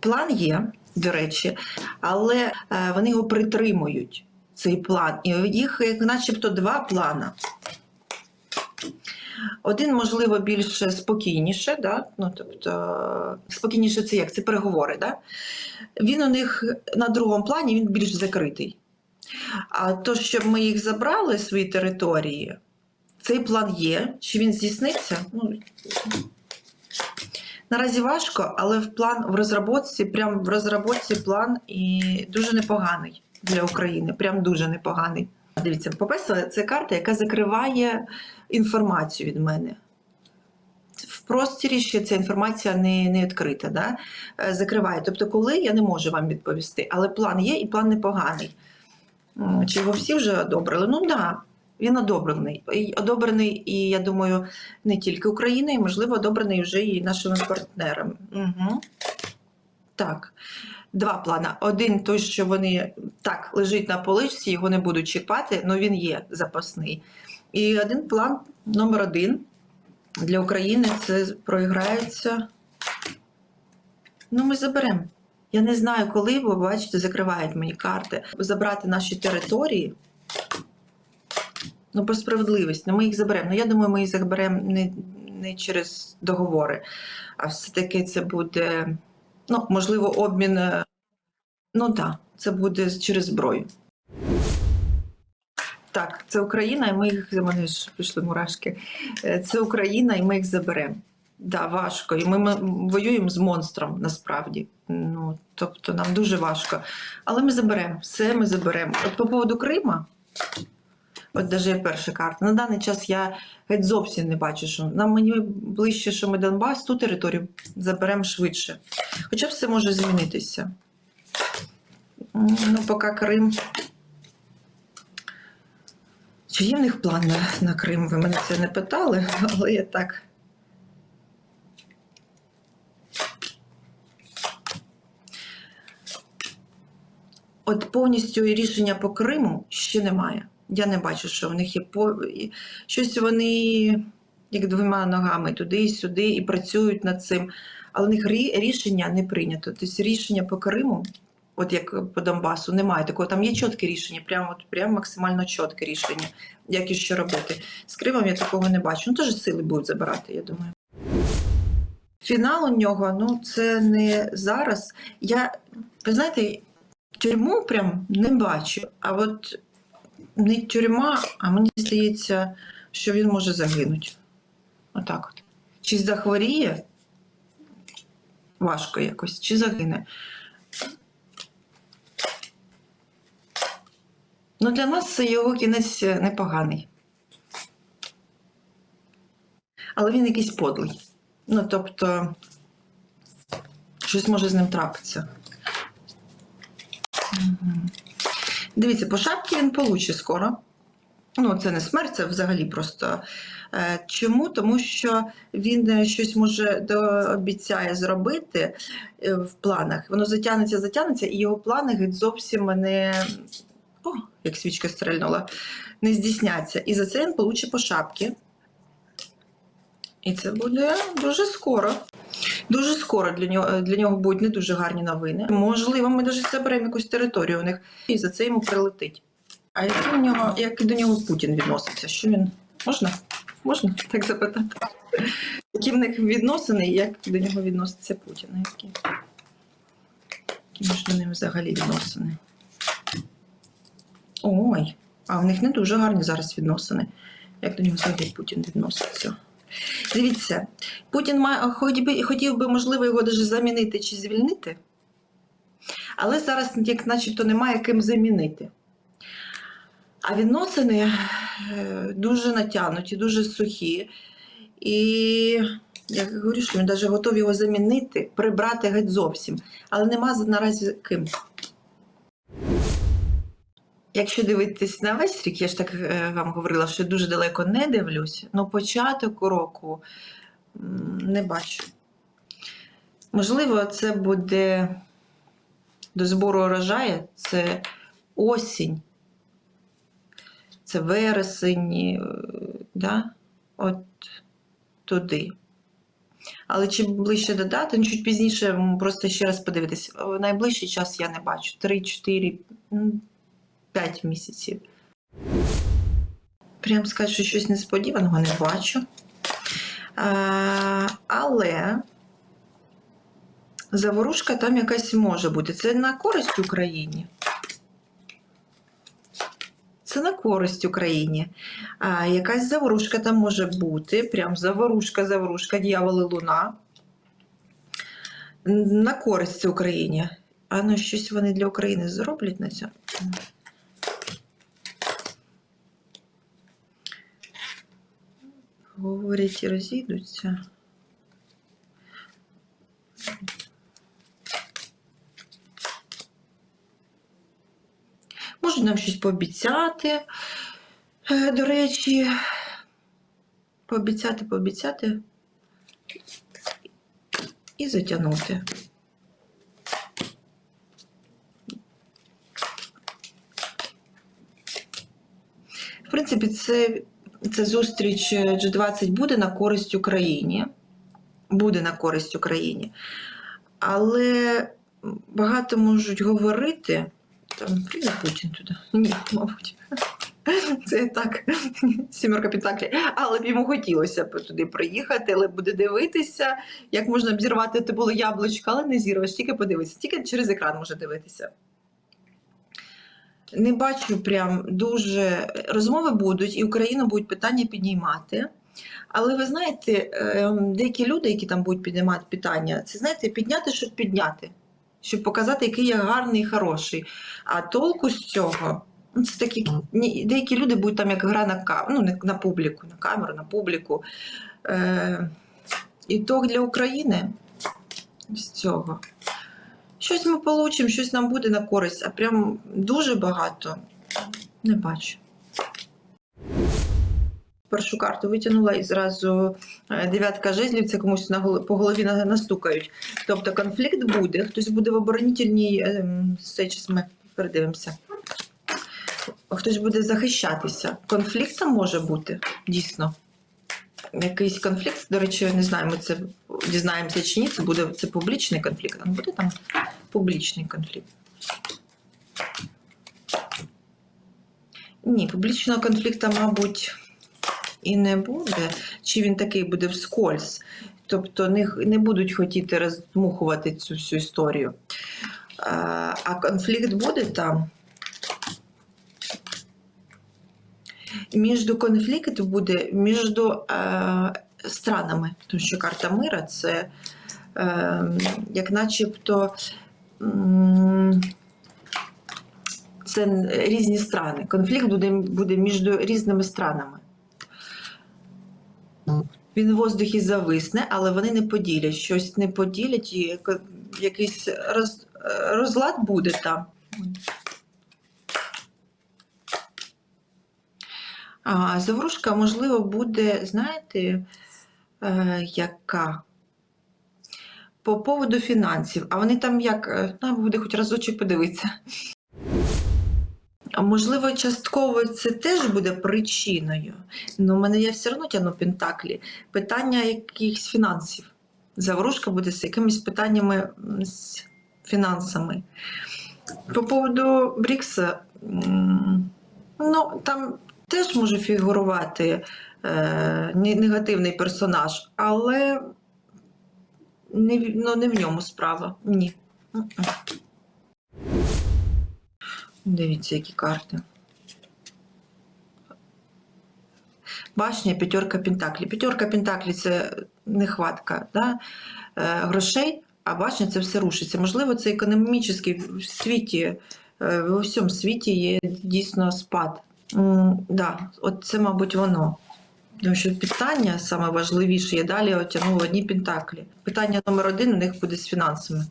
План є, до речі, але е, вони його притримують, цей план. І їх начебто два плана. Один, можливо, більш спокійніше, да? ну, тобто, спокійніше це як? Це переговори. Да? Він у них на другому плані він більш закритий. А то, щоб ми їх забрали свої території, цей план є. Чи він здійсниться? Ну, наразі важко, але в план в розробці, прям в розробці план і дуже непоганий для України. Прям дуже непоганий. Дивіться, по-перше, це карта, яка закриває інформацію від мене. В простірі ще ця інформація не, не відкрита, да? Е, закриває. Тобто, коли я не можу вам відповісти, але план є і план непоганий. Чи його всі вже одобрили? Ну так, да, він одобрений. Одобрений, і я думаю, не тільки Україною, можливо, одобрений вже і нашими партнерами. Угу. Так. Два плани. Один той, що вони так лежить на поличці, його не будуть чіпати, але він є запасний. І один план номер один для України це проіграється. Ну, ми заберемо. Я не знаю, коли, бо бачите, закривають мені карти. Забрати наші території. Ну, по справедливості, ну, ми їх заберемо. Ну, я думаю, ми їх заберемо не, не через договори, а все-таки це буде, ну, можливо, обмін. е, Ну так, це буде через зброю. Так, це Україна, і ми їх мене ж пішли мурашки. Е, Це Україна, і ми їх заберемо. Да, важко. І ми, ми воюємо з монстром насправді. Ну, тобто нам дуже важко. Але ми заберемо, все ми заберемо. От по поводу Крима, от є перша карта. На даний час я геть зовсім не бачу, що нам мені ближче, що ми Донбас, ту територію заберемо швидше. Хоча все може змінитися. Ну, поки Крим. Чи є в них план на, на Крим? Ви мене це не питали, але я так. От повністю рішення по Криму ще немає. Я не бачу, що в них є по... щось вони як двома ногами туди і сюди і працюють над цим. Але в них рішення не прийнято. Тобто рішення по Криму, от як по Донбасу, немає такого. Там є чітке рішення, прямо от прямо максимально чітке рішення, як і що робити. З Кримом я такого не бачу. Ну теж сили будуть забирати, я думаю. Фінал у нього, ну це не зараз. Я, ви знаєте, тюрму прям не бачу. А от не тюрма, а мені здається, що він може загинути. Отак от. Чи захворіє важко якось, чи загине. Ну, для нас його кінець непоганий. Але він якийсь подлий. Ну, тобто, щось може з ним трапитися. Мгм. Дивіться, по шапці він получить скоро. Ну, це не смерть, це взагалі просто. Е, Чому? Тому що він е, щось може обіцяє зробити е, в планах. Воно затягнеться, затягнеться, і його плани геть зовсім не. О, як свічка стрельнула, не здійсняться. І за це він получить по шапці. І це буде дуже скоро. Дуже скоро для нього, для нього будуть не дуже гарні новини. Можливо, ми навіть заберемо якусь територію у них, і за це йому прилетить. А як у нього, як до нього Путін відноситься? Що він можна? Можна так запитати? Які в них відносини, і як до нього відноситься Путін? Які, які між ними взагалі відносини? Ой, а в них не дуже гарні зараз відносини. Як до нього взагалі Путін відноситься? Дивіться, Путін має, хотів би, хотів би, можливо, його даже замінити чи звільнити, але зараз, як начебто, немає ким замінити. А відносини е, дуже натягнуті, дуже сухі. І я говорю, що він навіть готовий його замінити, прибрати геть зовсім. Але нема наразі ким. Якщо дивитись на весь рік, я ж так е, вам говорила, що дуже далеко не дивлюсь, але початок року не бачу. Можливо, це буде до збору урожаю, це осінь, це вересень, е, да? от туди. Але чим ближче до дати, ну, чуть пізніше просто ще раз подивитись. В найближчий час я не бачу. 3, 4, 5 місяців. Прям сказати, що щось несподіваного не бачу. А, але заворушка там якась може бути. Це на користь Україні. Це на користь Україні. А, якась заворушка там може бути. Прям заворушка, заворушка, дьявол і луна. На користь Україні. А ну щось вони для України зроблять на цьому. Говорять і розійдуться. Можуть нам щось пообіцяти. Е, До речі, пообіцяти, пообіцяти і затягнути. В принципі, це, це зустріч е, G20 буде на користь Україні. Буде на користь Україні. Але багато можуть говорити. Там прийде Путін туди. Ні, мабуть. Це так, сімерка Пентаклів. Але б йому хотілося б туди приїхати, але буде дивитися, як можна б зірвати було яблучко, але не зірвеш, тільки подивитися, тільки через екран може дивитися. Не бачу прям дуже розмови будуть, і Україну будуть питання піднімати. Але ви знаєте, ем, деякі люди, які там будуть піднімати питання, це знаєте, підняти, щоб підняти, щоб показати, який я гарний і хороший. А толку з цього. ну, Це такі деякі люди будуть там як гра на ну, на публіку, на камеру, на публіку. Е, ітог для України з цього. Щось ми получимо, щось нам буде на користь, а прям дуже багато не бачу. Першу карту витягнула і зразу е, дев'ятка жезлів, це комусь на по голові настукають. Тобто конфлікт буде, хтось буде в оборонительній, ем, цей час ми передивимося. Хтось буде захищатися. Конфлікт там може бути, дійсно. Якийсь конфлікт, до речі, не знаю, ми це дізнаємося чи ні. Це буде це публічний конфлікт. А буде там публічний конфлікт? Ні, публічного конфлікту, мабуть, і не буде. Чи він такий буде вскользь? Тобто не, не будуть хотіти роздмухувати цю всю історію. А конфлікт буде там. Між конфлікт буде між е, странами, тому що карта мира це як начебто м, це різні страни. Конфлікт буде, буде між різними странами. Він в воздухі зависне, але вони не поділять. Щось не поділять, і якийсь роз, розлад буде там. А, заворушка, можливо, буде, знаєте, е, яка? По поводу фінансів. А вони там як? е, Нам буде хоч разочок подивитися. Можливо, частково це теж буде причиною. Ну, у мене я все одно тягну пентаклі. Питання якихось фінансів. Заворушка буде з якимись питаннями з фінансами. По поводу Брікса, ну там теж може фігурувати е, негативний персонаж, але не, ну, не в ньому справа. Ні. Дивіться, які карти. Башня, п'ятерка Пентаклі. П'ятерка Пентаклі це нехватка да? е, грошей, а башня це все рушиться. Можливо, це економічний в світі, е, в усьому світі є дійсно спад. Да, от це, мабуть, воно. Тому що питання саме важливіше, я далі отягнула одні пентаклі. Питання номер один у них буде з фінансами.